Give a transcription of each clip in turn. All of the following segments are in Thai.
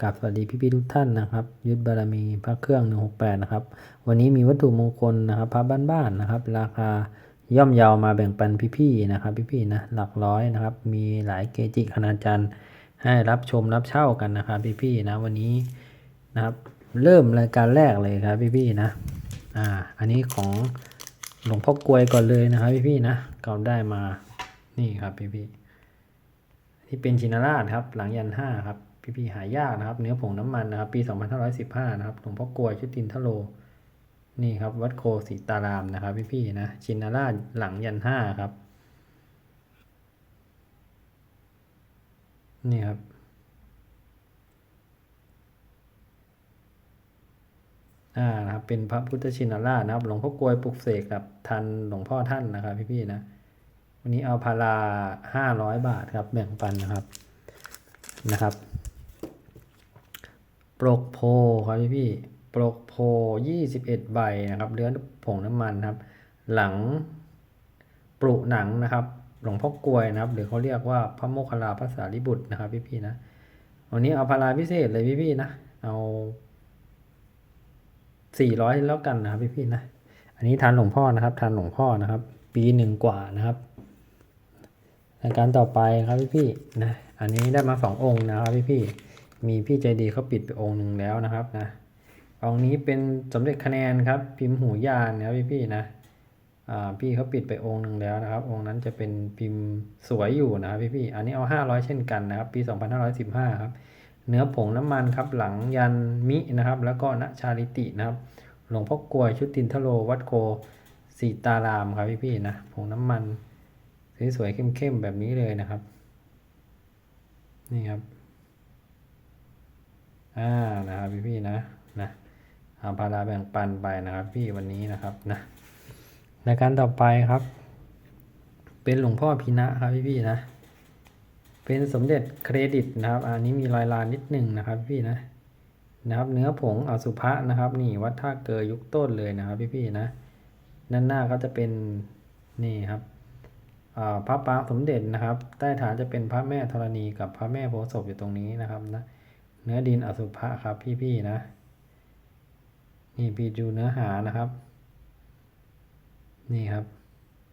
กราบสวัสดีพี่ๆทุกท่านนะครับ ยุทธบารมีพระเครื่อง 168 นะครับ วันนี้มีวัตถุมงคลนะครับพระบ้านๆนะครับ ราคาย่อมเยาวมาแบ่งปันพี่ๆนะครับ พี่ๆนะหลักร้อยนะครับ มีหลายเกจิคณาจารย์ให้รับชมรับเช่ากันนะครับ พี่ๆนะวันนี้นะครับ เริ่มรายการแรกเลยครับพี่ๆนะอ่าอันนี้ของหลวงพ่อกลวยก่อนเลยนะครับ พี่ๆนะก็ได้มานี่ครับพี่ๆที่เป็นชินราชครับ หลังยันห้าครับ พี่พี่หายากนะครับ เนื้อผงน้ำมันนะครับ ปี 2515 นะครับหลวงพ่อกลวยชุตินทโล นี่ครับ วัดโคสีตารามนะครับ พี่พี่นะ ชินราชหลังยันห้าครับ นี่ครับอ่านะครับเป็นพระพุทธชินราชนะครับ หลวงพ่อกลวยปลุกเสกกับทันหลวงพ่อท่านนะครับ พี่พี่ๆนะวันนี้เอาพาราห้าร้อยบาทครับแบ่งปันนะครับนะครับ ปลกโพครับพี่พี่ปลกโพยี่สิบเอ็ดใบนะครับเลื้อนผงน้ำมันครับ หลังปรุหนังนะครับ หลวงพ่อกลวยนะครับ หรือเขาเรียกว่าพระโมคคัลลาภาษาลิบุตรนะครับ พี่พี่นะวันนี้เอาพาราพิเศษเลยพี่พี่นะเอาสี่ร้อยแล้วกันนะครับพี่พี่นะอันนี้ทานหลวงพ่อนะครับ ทานหลวงพ่อนะครับ ปีหนึ่งกว่านะครับรายการต่อไปครับพี่พี่นะ อันนี้ได้มาสององค์นะครับพี่พี่ มีพี่ใจดีเขาปิดไปองค์หนึ่งแล้วนะครับนะองค์นี้เป็นสมเด็จคะแนนครับ พิมพ์หูยานนะครับพี่พี่ๆนะอ่าพี่เขาปิดไปองค์หนึ่งแล้วนะครับ องค์นั้นจะเป็นพิมพ์สวยอยู่นะครับพี่พี่ๆอันนี้เอาห้าร้อยเช่นกันนะครับ ปีสองพันห้าร้อยสิบห้าครับ เนื้อผงน้ำมันครับ หลังยันมินะครับ แล้วก็ณชาลิตินะครับ หลวงพ่อกลวยชุดตินทโลวัดโคสีตารามครับพี่พี่ๆนะ ผงน้ำมันสวยๆเข้มๆแบบนี้เลยนะครับ นี่ครับ อ่านะครับพี่พี่นะนะเอาพาราแบ่งปันไปนะครับ พี่วันนี้นะครับนะในการต่อไปครับ เป็นหลวงพ่อพินะครับพี่พี่นะ เป็นสมเด็จเครดิตนะครับ อันนี้มีลายลานนิดหนึ่งนะครับพี่นะนะครับเนื้อผงอสุภะนะครับ นี่วัดท่าเกยยุคต้นเลยนะครับพี่พี่นะด้านหน้าก็จะเป็นนี่ครับพระปางสมเด็จนะครับ ใต้ฐานจะเป็นพระแม่ธรณีกับพระแม่โพธิ์ศพอยู่ตรงนี้นะครับนะ เนื้อดินอสุภะครับพี่ๆนะ นี่พี่ดูเนื้อหานะครับ นี่ครับ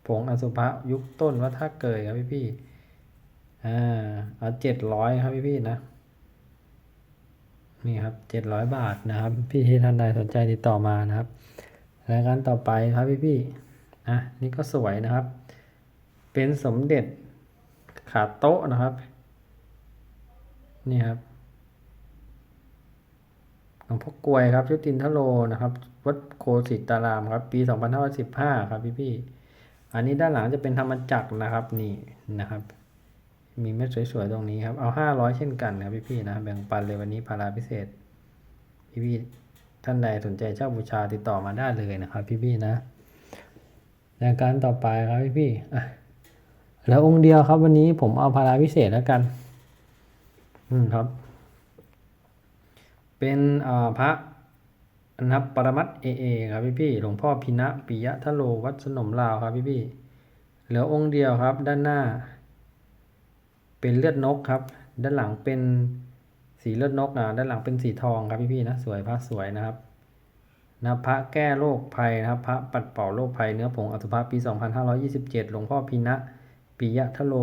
ผงอสุภะยุคต้นวัดท่าเกยครับพี่ๆอ่าเอาเจ็ดร้อยครับพี่ๆนะนี่ครับเจ็ดร้อยบาทนะครับ พี่ที่ท่านใดสนใจติดต่อมานะครับรายการต่อไปครับพี่ๆอะนี่ก็สวยนะครับ เป็นสมเด็จขาโต๊ะนะครับ นี่ครับ งพ่อกลวยครับชุตินทโลนะครับ วัดโคสิตารามครับ ปี 2515 ครับพี่พี่อันนี้ด้านหลังจะเป็นธรรมจักรนะครับนี่นะครับ มีเม็ดสวยๆตรงนี้ครับเอา 500 เช่นกันครับพี่พี่นะแบ่งปันเลยวันนี้พาราพิเศษ พี่พี่ท่านใดสนใจเช่าบูชาติดต่อมาได้เลยนะครับ พี่พี่นะรายการต่อไปครับพี่พี่อะแล้วองค์เดียวครับวันนี้ผมเอาพาราพิเศษแล้วกัน อืมครับ เป็นพระนะครับปรมัตเอเอครับพี่พี่หลวงพ่อพินะปิยะทะโลวัดสนมลาวครับพี่พี่เหลือองค์เดียวครับ ด้านหน้า เป็นเลือดนกครับ ด้านหลังเป็นสีเลือดนกนะด้านหลังเป็นสีทองครับพี่พี่นะสวยพระสวยนะครับนะพระแก้โรคภัยนะครับ พระปัดเป่าโรคภัยเนื้อผงอสุภะปี 2527 หลวงพ่อพินะปิยะทะโล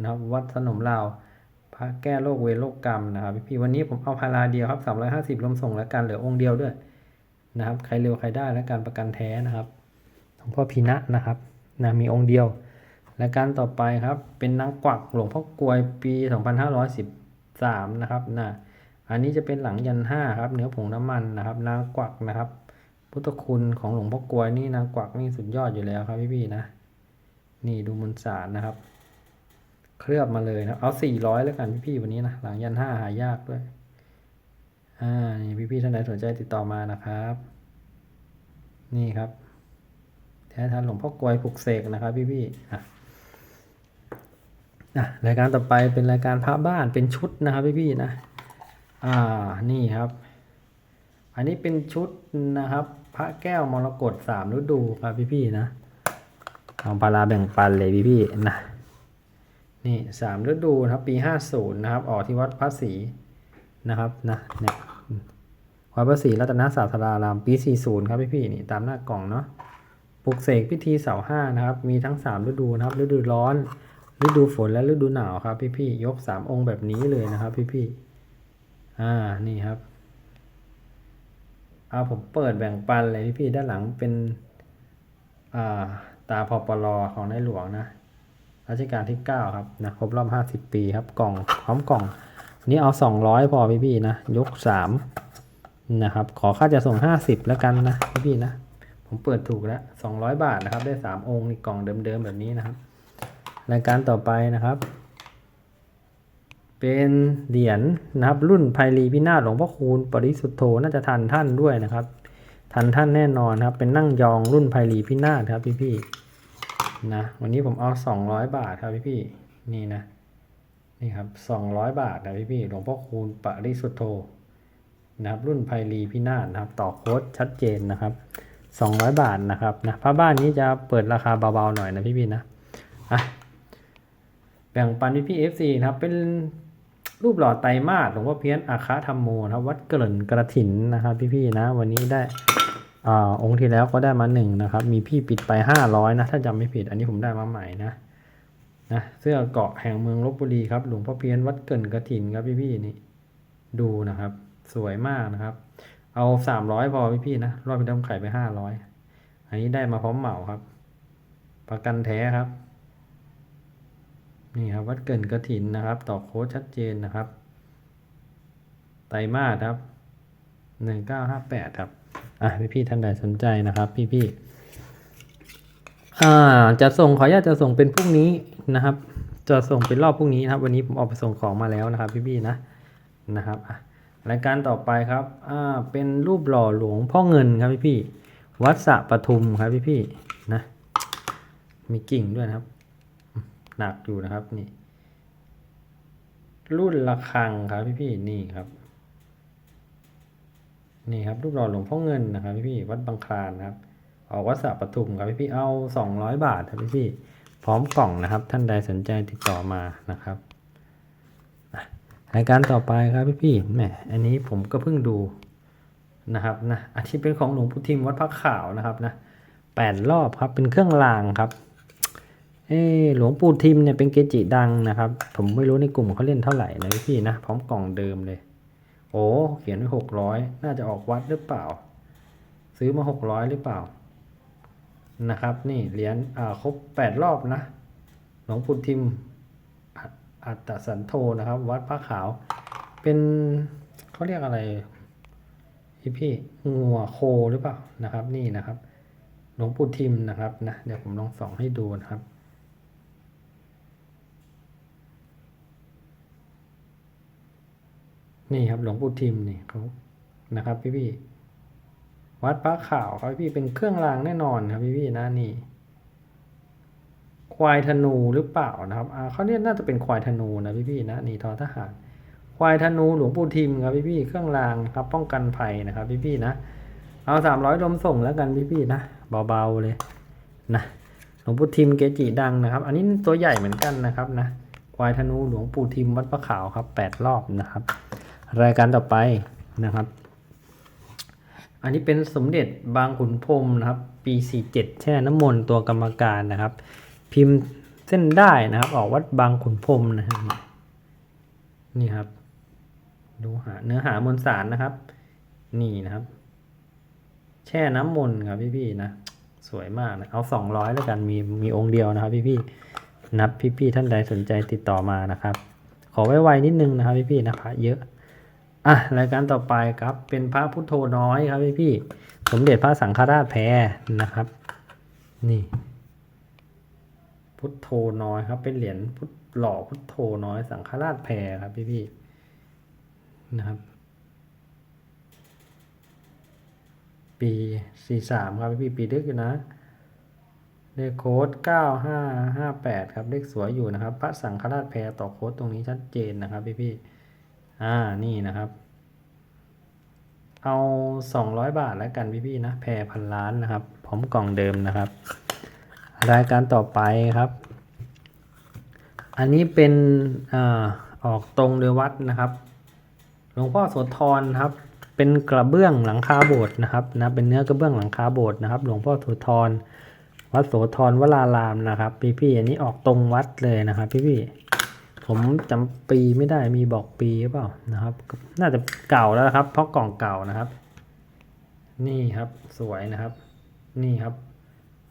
นะครับวัดสนมลาว พระแก้โรคเวรโรคกรรมนะครับพี่ๆวันนี้ผมเอาพาราเดียวครับ350รวมส่งแล้วกันเหลือองค์เดียวด้วยนะครับ ใครเร็วใครได้และการประกันแท้นะครับหลวงพ่อพินะนะครับนะมีองค์เดียว และการต่อไปครับเป็นนางกวักหลวงพ่อกวยปี 2513 นะครับนะอันนี้จะเป็นหลังยันห้าครับเนื้อผงน้ำมันนะครับ นางกวักนะครับ พุทธคุณของหลวงพ่อกวยนี่นางกวักนี่สุดยอดอยู่แล้วครับพี่ๆนะ นี่ดูมนสารนะครับ เคลือบมาเลยนะเอาสี่ร้อยแล้วกันพี่ๆวันนี้นะหลังยันห้าหายากด้วย อ่านี่พี่ๆท่านใดสนใจติดต่อมานะครับ นี่ครับ แท้ทันหลวงพ่อกลวยปลุกเสกนะครับ พี่ๆอะอะรายการต่อไปเป็นรายการพระบ้านเป็นชุดนะครับพี่ๆนะ อ่า นี่ครับ อันนี้เป็นชุดนะครับ พระแก้วมรกตสามฤดูครับพี่ๆนะเอาปลาราแบ่งปันเลยพี่ๆนะ นี่สามฤดูนะครับปีห้าศูนย์นะครับ ออกที่วัดพระศรีนะครับนะเนี่ยวัดพระศรีรัตนศาสดารามปี40ครับพี่พี่นี่ตามหน้ากล่องเนาะปลุกเสกพิธีเสาห้านะครับ มีทั้ง3ฤดูนะครับ ฤดูร้อน ฤดูฝนและฤดูหนาวครับพี่พี่ยก3องค์แบบนี้เลยนะครับพี่พี่อ่านี่ครับเอาผมเปิดแบ่งปันเลยพี่พี่ด้านหลังเป็นอ่าตาพอปลอของในหลวงนะ รัชกาลที่ 9 ครับนะครบรอบ 50 ปีครับกล่องพร้อมกล่องนี้เอา 200 พอพี่ๆนะ ยก 3 นะครับ ขอค่าจะส่ง 50 แล้วกันนะพี่ๆนะ ผมเปิดถูกแล้ว 200 บาทนะครับ ได้ 3 องค์ในกล่องเดิมๆ แบบนี้นะครับ รายการต่อไปนะครับ เป็นเหรียญนะครับ รุ่นไพรีพินาศหลวงพ่อคูณ ปริสุทธโธน่าจะทันท่านด้วยนะครับ ทันท่านแน่นอนครับ เป็นนั่งยองรุ่นไพรีพินาศครับพี่ๆ นะวันนี้ผมเอา 200 บาทครับพี่พี่นี่นะนี่ครับ 200 บาทนะพี่พี่หลวงพ่อคูณปริสุทธโธนะครับรุ่นไพรีพินาศนะครับ ต่อโค้ดชัดเจนนะครับ 200 บาทนะครับนะผ้าบ้านนี้จะเปิดราคาเบาๆหน่อยนะพี่พี่นะอะแบ่งปันพี่พี่เอฟซีนะครับเป็นรูปหล่อไตรมาสหลวงพ่อเพี้ยนอาคาธรรมโมนะครับ วัดเกริ่นกระถินนะครับ พี่พี่ๆนะ วันนี้ได้ อองค์ที่แล้วก็ได้มาหนึ่งนะครับ มีพี่ปิดไปห้าร้อยนะ ถ้าจำไม่ผิด อันนี้ผมได้มาใหม่นะนะเสื้อเกาะแห่งเมืองลบบุรีครับ หลวงพ่อเพี้ยนวัดเกินกระถินครับพี่ๆนี่ ดูนะครับ สวยมากนะครับ เอาสามร้อยพอพี่ๆนะ รอบพี่ดำไข่ไปห้าร้อยอันนี้ได้มาพร้อมเหมาครับ ประกันแท้ครับ นี่ครับ วัดเกินกระถินนะครับ ต่อโค้ดชัดเจนนะครับ ไตรมาสครับหนึ่งเก้าห้าแปดครับ อะพี่พี่ท่านใดสนใจนะครับพี่พี่อ่าจะส่งขออนุญาตจะส่งเป็นพรุ่งนี้นะครับ จะส่งเป็นรอบพรุ่งนี้นะครับ วันนี้ผมออกไปส่งของมาแล้วนะครับพี่พี่นะนะครับอะรายการต่อไปครับอ่าเป็นรูปหล่อหลวงพ่อเงินครับพี่พี่วัดสะปทุมครับพี่พี่นะมีกิ่งด้วยนะครับ หนักอยู่นะครับนี่รุ่นระฆังครับพี่พี่นี่ครับ นี่ครับรูปหล่อหลวงพ่อเงินนะครับพี่พี่วัดบางคลานนะครับออกวัดสระปทุมครับพี่พี่เอาสองร้อยบาทครับพี่พี่พร้อมกล่องนะครับ ท่านใดสนใจติดต่อมานะครับรายการต่อไปครับพี่พี่แหมอันนี้ผมก็เพิ่งดูนะครับนะอันที่เป็นของหลวงปู่ทิมวัดพระขาวนะครับนะแปดรอบครับเป็นเครื่องรางครับเออหลวงปู่ทิมเนี่ยเป็นเกจิดังนะครับ ผมไม่รู้ในกลุ่มเขาเล่นเท่าไหร่นะพี่พี่นะพร้อมกล่องเดิมเลย โอ้เขียนไว้หกร้อยน่าจะออกวัดหรือเปล่า ซื้อมาหกร้อยหรือเปล่า นะครับ นี่เหรียญอ่าครบแปดรอบนะหลวงปู่ทิมอัตสันโธนะครับ วัดพระขาว เป็นเขาเรียกอะไรพี่พี่งัวโคหรือเปล่านะครับ นี่นะครับหลวงปู่ทิมนะครับนะเดี๋ยวผมลองส่องให้ดูนะครับ นี่ครับหลวงปู่ทิมนี่เขานะครับ พี่พี่วัดพระข่าวครับพี่เป็นเครื่องรางแน่นอนครับพี่พี่นะนี่ ควายธนูหรือเปล่านะครับอ่าเขาเนี่ยน่าจะเป็นควายธนูนะพี่พี่นะนี่ทอทหาร ควายธนูหลวงปู่ทิมครับพี่พี่เครื่องรางครับ ป้องกันภัยนะครับ พี่พี่นะเอาสามร้อยรวมส่งแล้วกันพี่พี่นะเบาๆเลยนะหลวงปู่ทิมเกจิดังนะครับ อันนี้ตัวใหญ่เหมือนกันนะครับนะควายธนูหลวงปู่ทิมวัดพระขาวครับแปดรอบนะครับ รายการต่อไปนะครับ อันนี้เป็นสมเด็จบางขุนพรมนะครับ ปี 47 แช่น้ำมนต์ตัวกรรมการนะครับ พิมพ์เส้นได้นะครับ ออกวัดบางขุนพรมนะครับนี่ครับ ดูหาเนื้อหามวลสารนะครับ นี่นะครับ แช่น้ำมนต์ครับพี่ๆนะสวยมากนะเอา200แล้วกันมีมีองค์เดียวนะครับ พี่ๆนับพี่ๆท่านใดสนใจติดต่อมานะครับ ขอไวๆนิดนึงนะครับ พี่ๆนะพระเยอะ อะรายการต่อไปครับเป็นพระพุทโธน้อยครับพี่พี่สมเด็จพระสังฆราชแพรนะครับ นี่ พุทโธน้อยครับ เป็นเหรียญพุทหล่อพุทโธน้อย สังฆราชแพรครับพี่พี่นะครับ ปีสี่สามครับพี่ๆปีดึกอยู่นะเลขโค้ดเก้าห้าห้าแปดครับเลขสวยอยู่นะครับ พระสังฆราชแพรต่อโค้ดตรงนี้ชัดเจนนะครับพี่พี่ อ่า นี่นะครับ เอาสองร้อยบาทแล้วกันพี่ๆนะ แพรพันล้านนะครับ พร้อมกล่องเดิมนะครับ รายการต่อไปครับ อันนี้เป็นอ่าออกตรงโดยวัดนะครับ หลวงพ่อโสธรครับ เป็นกระเบื้องหลังคาโบสถ์นะครับนะ เป็นเนื้อกระเบื้องหลังคาโบสถ์นะครับ หลวงพ่อโสธรวัดโสธรวรารามนะครับ พี่ๆอันนี้ออกตรงวัดเลยนะครับ พี่ๆ ผมจำปีไม่ได้มีบอกปีหรือเปล่านะครับ น่าจะเก่าแล้วครับ เพราะกล่องเก่านะครับ นี่ครับสวยนะครับ นี่ครับ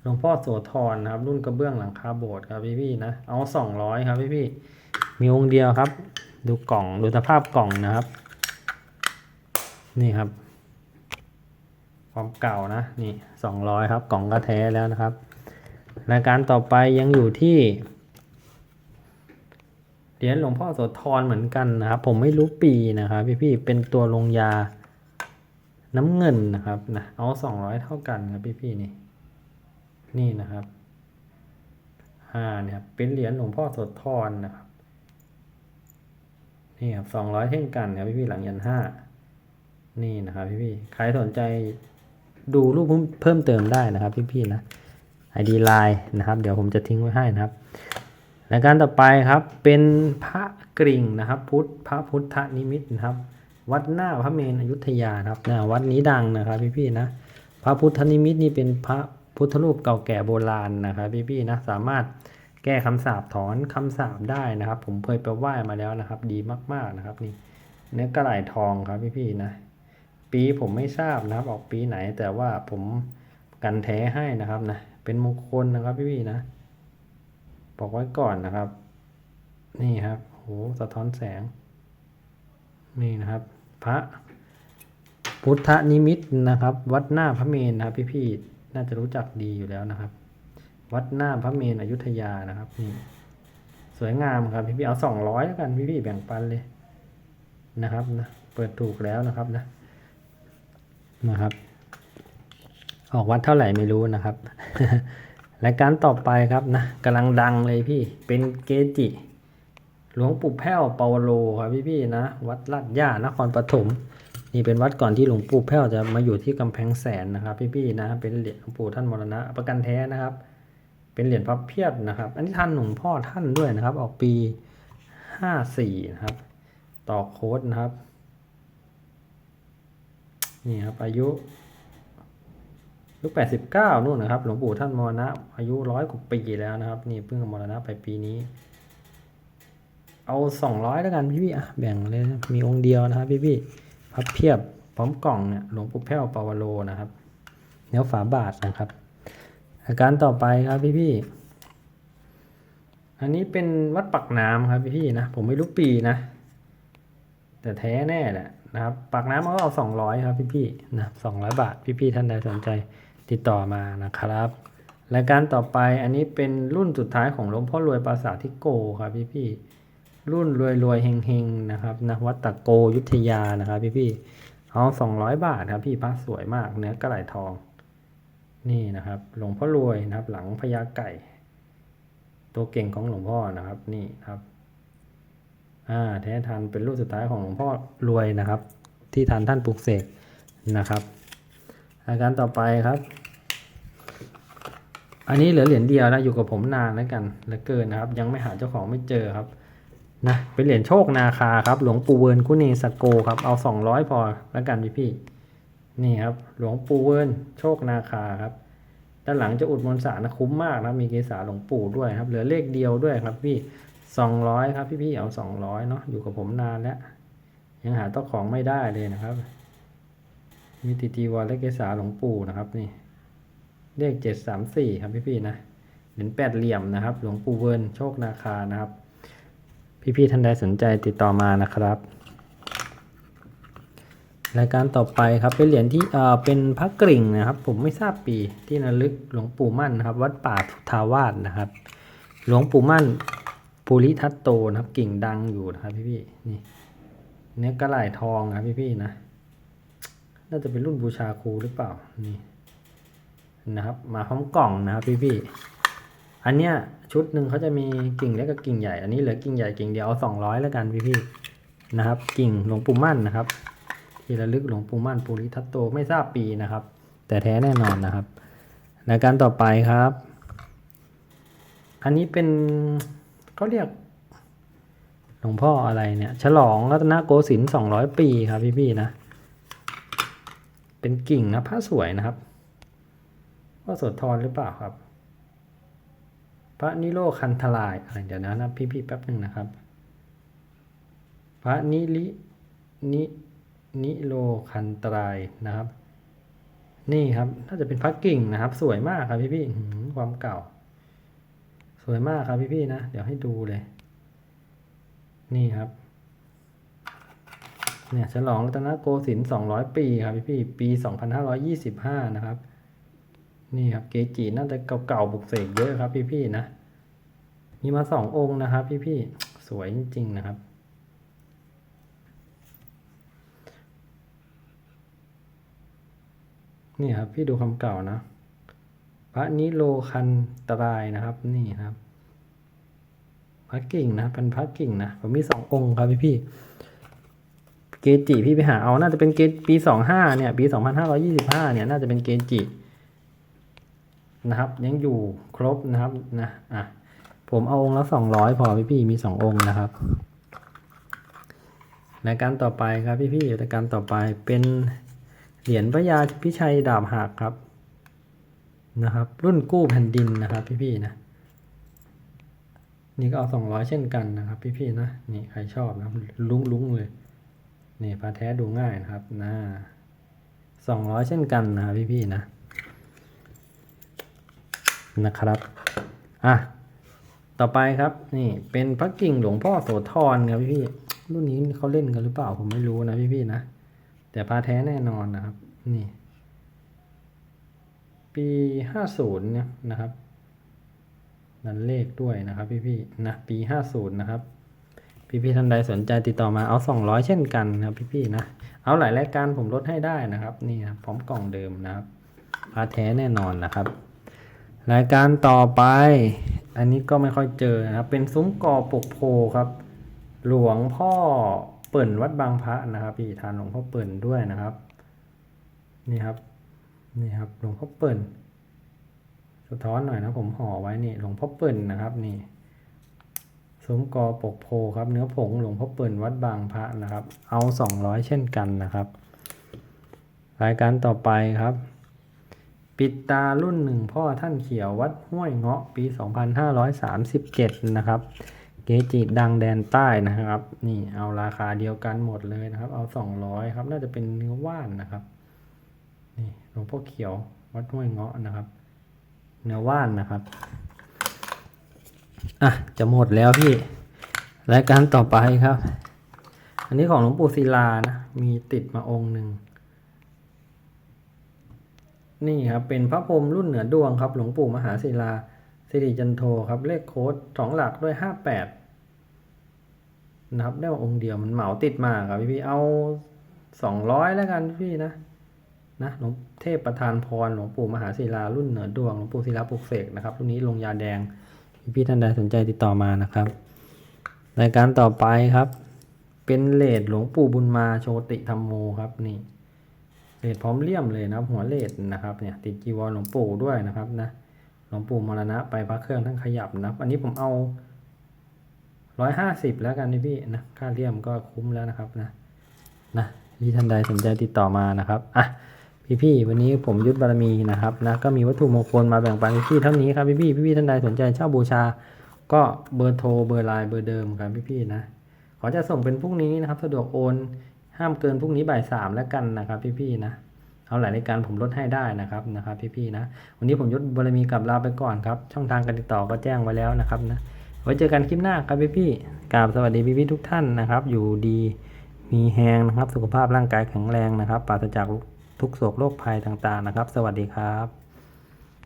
หลวงพ่อโสธรนะครับ รุ่นกระเบื้องหลังคาโบสถ์ครับพี่ๆนะเอาสองร้อยครับพี่ๆมีองค์เดียวครับ ดูกล่องดูสภาพกล่องนะครับ นี่ครับความเก่านะนี่สองร้อยครับกล่องก็แท้แล้วนะครับ รายการต่อไปยังอยู่ที่ เหรียญหลวงพ่อโสธรเหมือนกันนะครับ ผมไม่รู้ปีนะครับพี่ๆเป็นตัวลงยาน้ำเงินนะครับนะเอาสองร้อยเท่ากันครับพี่ๆนี่ นี่นะครับอ่าเนี่ยครับเป็นเหรียญหลวงพ่อโสธรนะครับนี่ครับสองร้อยเท่งกันครับพี่พี่ๆหลังยันห้านี่นะครับพี่พี่ๆใครสนใจดูรูปเพิ่มเติมได้นะครับพี่พี่ๆนะไอดีไลน์นะครับ เดี๋ยวผมจะทิ้งไว้ให้นะครับ รายการต่อไปครับเป็นพระกริ่งนะครับ พุทธพระพุทธนิมิตนะครับ วัดหน้าพระเมรุอยุธยานะครับนะวัดนี้ดังนะครับพี่ๆนะพระพุทธนิมิตนี่เป็นพระพุทธรูปเก่าแก่โบราณนะครับพี่ๆนะสามารถแก้คำสาปถอนคำสาปได้นะครับ ผมเคยไปไหว้มาแล้วนะครับ ดีมากๆนะครับนี่เนื้อกระไหลทองครับพี่ๆนะปีผมไม่ทราบนะครับ ออกปีไหนแต่ว่าผมกันแท้ให้นะครับนะเป็นมงคลนะครับพี่ๆนะ บอกไว้ก่อนนะครับ นี่ครับโหสะท้อนแสง นี่นะครับ พระพุทธนิมิตนะครับ วัดหน้าพระเมรุนะครับ พี่ๆน่าจะรู้จักดีอยู่แล้วนะครับ วัดหน้าพระเมรุอยุธยานะครับนี่สวยงามครับพี่ๆเอาสองร้อยแล้วกันพี่ๆแบ่งปันเลยนะครับนะเปิดถูกแล้วนะครับนะนะครับ ออกวัดเท่าไหร่ไม่รู้นะครับ รายการต่อไปครับนะกำลังดังเลยพี่เป็นเกจิ หลวงปู่แพ้วเปาวโลครับพี่ๆนะ วัดลาดย่านครปฐมนี่เป็นวัดก่อนที่หลวงปู่แพ้วจะมาอยู่ที่กำแพงแสนนะครับ พี่ๆนะเป็นเหรียญหลวงปู่ท่านมรณะประกันแท้นะครับ เป็นเหรียญพับเพียบนะครับ อันนี้ท่านหลวงพ่อท่านด้วยนะครับ ออกปีห้าสี่นะครับ ต่อโค้ดนะครับ นี่ครับอายุ ยุแปดสิบเก้านู่นนะครับ หลวงปู่ท่านมรณะ อายุร้อยกว่าปีแล้วนะครับ นี่เพิ่งมรณะไปปีนี้ เอาสองร้อยแล้วกันพี่พี่อะแบ่งเลยนะมีองค์เดียวนะครับพี่พี่พับเพียบพร้อมกล่องเนี่ยหลวงปู่แพ้วปาวโลนะครับเนื้อฝาบาทนะครับ อาการต่อไปครับพี่พี่อันนี้เป็นวัดปักน้ำครับพี่พี่นะผมไม่รู้ปีนะ แต่แท้แน่แหละนะครับปักน้ำเขาเอาสองร้อยครับพี่พี่นะสองร้อยบาทพี่พี่ท่านใดสนใจ ติดต่อมานะครับ รายการต่อไปอันนี้เป็นรุ่นสุดท้ายของหลวงพ่อรวยปราสาททิโกครับพี่พี่รุ่นรวยรวยเฮงเฮงๆนะครับนะวัดตะโกยุทธยานะครับพี่พี่เอาสองร้อยบาทครับพี่พระสวยมากเนื้อกระไหลทอง นี่นะครับหลวงพ่อรวยนะครับ หลังพญาไก่ ตัวเก่งของหลวงพ่อนะครับนี่ครับอ่าแท้ทันเป็นรุ่นสุดท้ายของหลวงพ่อรวยนะครับ ที่ทันท่านปลุกเสกนะครับราการต่อไปครับ อันนี้เหลือเหรียญเดียวนะอยู่กับผมนานแล้วกันเหลือเกินนะครับ ยังไม่หาเจ้าของไม่เจอครับนะเป็นเหรียญโชคนาคาครับ หลวงปู่เวิร์นกุเนสโกครับเอาสองร้อยพอแล้วกันพี่พี่นี่ครับ หลวงปู่เวิร์นโชคนาคาครับด้านหลังจะอุดมนสารนะคุ้มมากนะมีเกษาหลวงปู่ด้วยครับ เหลือเลขเดียวด้วยครับพี่สองร้อยครับพี่พี่เอาสองร้อยเนาะอยู่กับผมนานแล้วยังหาเจ้าของไม่ได้เลยนะครับ มีติจีวรและเกษาหลวงปู่นะครับนี่ เลขเจ็ดสามสี่ครับพี่พี่ๆนะเหรียญแปดเหลี่ยมนะครับ หลวงปู่เวิร์นโชคนาคานะครับ พี่ๆท่านใดสนใจติดต่อมานะครับ รายการต่อไปครับเป็นเหรียญที่เอ่อเป็นพระกริ่งนะครับ ผมไม่ทราบปีที่ระลึกหลวงปู่มั่นนะครับ วัดป่าสุทาวาสนะครับ หลวงปู่มั่นปุริทัตโตนะครับกิ่งดังอยู่นะครับพี่ๆนี่เนื้อกระไหล่ทองครับพี่ๆนะน่าจะเป็นรุ่นบูชาครูหรือเปล่านี่ นะครับ มาพร้อมกล่องนะครับพี่ๆอันเนี้ยชุดหนึ่งเขาจะมีกิ่งเล็กกับกิ่งใหญ่ อันนี้เหลือกิ่งใหญ่กิ่งเดียวเอาสองร้อยแล้วกันพี่พี่ๆนะครับ กิ่งหลวงปู่มั่นนะครับที่ระลึกหลวงปู่มั่นปุริทัตโตไม่ทราบปีนะครับ แต่แท้แน่นอนนะครับรายการต่อไปครับ อันนี้เป็นเขาเรียกหลวงพ่ออะไรเนี่ย ฉลองรัตนโกสินทร์สองร้อยปีครับพี่ๆนะ เป็นกิ่งนะพระสวยนะครับ ว่าโสธรหรือเปล่าครับ พระนิโรคันธลายอะไรเดี๋ยวนะนะพี่ๆแป๊บหนึ่งนะครับ พระนิลินินิโรคันตรายนะครับ นี่ครับน่าจะเป็นพระกิ่งนะครับ สวยมากครับพี่ๆอื้อหือความเก่า สวยมากครับพี่ๆนะ เดี๋ยวให้ดูเลย นี่ครับเนี่ยฉลองรัตนโกสินทร์200 ปีครับพี่พี่ปี 2525 นะครับ นี่ครับเกจิน่าจะเก่าๆบุกเสกเยอะครับ พี่พี่ๆนะ มีมาสององค์นะครับพี่พี่ๆสวยจริงๆนะครับนี่ครับพี่ดูคำเก่านะ พระนิโรคันตรายนะครับ นี่ครับ พระกิ่งนะเป็นพระกิ่งนะผมมีสององค์ครับพี่พี่เกจิพี่ไปหาเอาน่าจะเป็นเกจปีสองห้าเนี่ย ปีสองพันห้าร้อยี่สิบห้าเนี่ยน่าจะเป็นเกจิ นะครับ ยังอยู่ครบนะครับนะอะผมเอาองค์ละสองร้อยพอพี่พี่มีสององค์นะครับรายการต่อไปครับพี่พี่ๆรายการต่อไปเป็นเหรียญพระยาพิชัยดาบหักครับนะครับ รุ่นกู้แผ่นดินนะครับ พี่พี่นะนี่ก็เอาสองร้อยเช่นกันนะครับ พี่ๆนะนี่ใครชอบนะลุ้งลุ้งๆเลยนี่พาแท้ดูง่ายนะครับนะสองร้อยเช่นกันนะครับพี่นะ นะครับอะต่อไปครับนี่เป็นพระกิ่งหลวงพ่อโสธรครับพี่ๆรุ่นนี้เขาเล่นกันหรือเปล่าผมไม่รู้นะพี่ๆนะแต่พาแท้แน่นอนนะครับ นี่ ปีห้าศูนย์เนี่ยนะครับนันเลขด้วยนะครับ พี่ๆนะปีห้าศูนย์นะครับ พี่ๆท่านใดสนใจติดต่อมาเอาสองร้อยเช่นกันนะครับ พี่ๆนะเอาหลายรายการผมลดให้ได้นะครับ นี่นะพร้อมกล่องเดิมนะครับพาแท้แน่นอนนะครับ รายการต่อไป อันนี้ก็ไม่ค่อยเจอนะครับ เป็นซุ้มกอปกโพครับ หลวงพ่อเปิ่นวัดบางพระนะครับพี่ทานหลวงพ่อเปิ่นด้วยนะครับ นี่ครับ นี่ครับหลวงพ่อเปิ่นสะท้อนหน่อยนะผมห่อไว้นี่หลวงพ่อเปิ่นนะครับนี่ซุ้มกอปกโพครับ เนื้อผงหลวงพ่อเปิ่นวัดบางพระนะครับ เอาสองร้อยเช่นกันนะครับ รายการต่อไปครับ ปิดตารุ่นหนึ่งพ่อท่านเขียววัดห้วยเงาะปี 2537 นะครับ เกจิดังแดนใต้นะครับ นี่เอาราคาเดียวกันหมดเลยนะครับ เอา 200 ครับ น่าจะเป็นเนื้อว่านนะครับ นี่หลวงพ่อเขียววัดห้วยเงาะนะครับ เนื้อว่านนะครับ อะ จะหมดแล้วพี่ รายการต่อไปครับ อันนี้ของหลวงปู่ศิลานะ มีติดมาองค์หนึ่ง นี่ครับเป็นพระพรหมรุ่นเหนือดวงครับ หลวงปู่มหาศิลาสิริจันโทครับเลขโค้ดสองหลักด้วยห้าแปดนะครับได้มาองค์เดียวมันเหมาติดมาครับพี่พี่เอาสองร้อยแล้วกันพี่นะนะหลวงเทพประธานพรหลวงปู่มหาศิลารุ่นเหนือดวงหลวงปู่ศิลาปลุกเสกนะครับรุ่นนี้ลงยาแดงพี่พี่ท่านใดสนใจติดต่อมานะครับรายการต่อไปครับ เป็นเลดหลวงปู่บุญมาโชติธรรมโมครับนี่ เลดพร้อมเลี่ยมเลยนะครับ หัวเลดนะครับเนี่ยติดจีวรหลวงปู่ด้วยนะครับนะหลวงปู่มรณะไปพระเครื่องทั้งขยับนะอันนี้ผมเอาร้อยห้าสิบแล้วกันนี่พี่นะค่าเลี่ยมก็คุ้มแล้วนะครับนะนะที่ท่านใดสนใจติดต่อมานะครับอะพี่ๆวันนี้ผมยุทธบารมีนะครับนะก็มีวัตถุมงคลมาแบ่งปันพี่ๆเท่านี้ครับพี่ๆพี่ๆท่านใดสนใจเช่าบูชา ก็เบอร์โทรเบอร์ไลน์เบอร์เดิมครับพี่ๆนะขอจะส่งเป็นพรุ่งนี้นะครับ สะดวกโอน ห้ามเกินพรุ่งนี้บ่ายสามแล้วกันนะครับพี่ๆนะเอาหลายรายการผมลดให้ได้นะครับนะครับพี่ๆนะ วันนี้ผมยุทธบารมีกับลาไปก่อนครับ ช่องทางการติดต่อก็แจ้งไว้แล้วนะครับนะไว้เจอกันคลิปหน้าครับพี่ๆกราบสวัสดีพี่ๆทุกท่านนะครับ อยู่ดีมีแหงนะครับ สุขภาพร่างกายแข็งแรงนะครับปราศจากทุกโศกโรคภัยต่างๆนะครับ สวัสดีครับ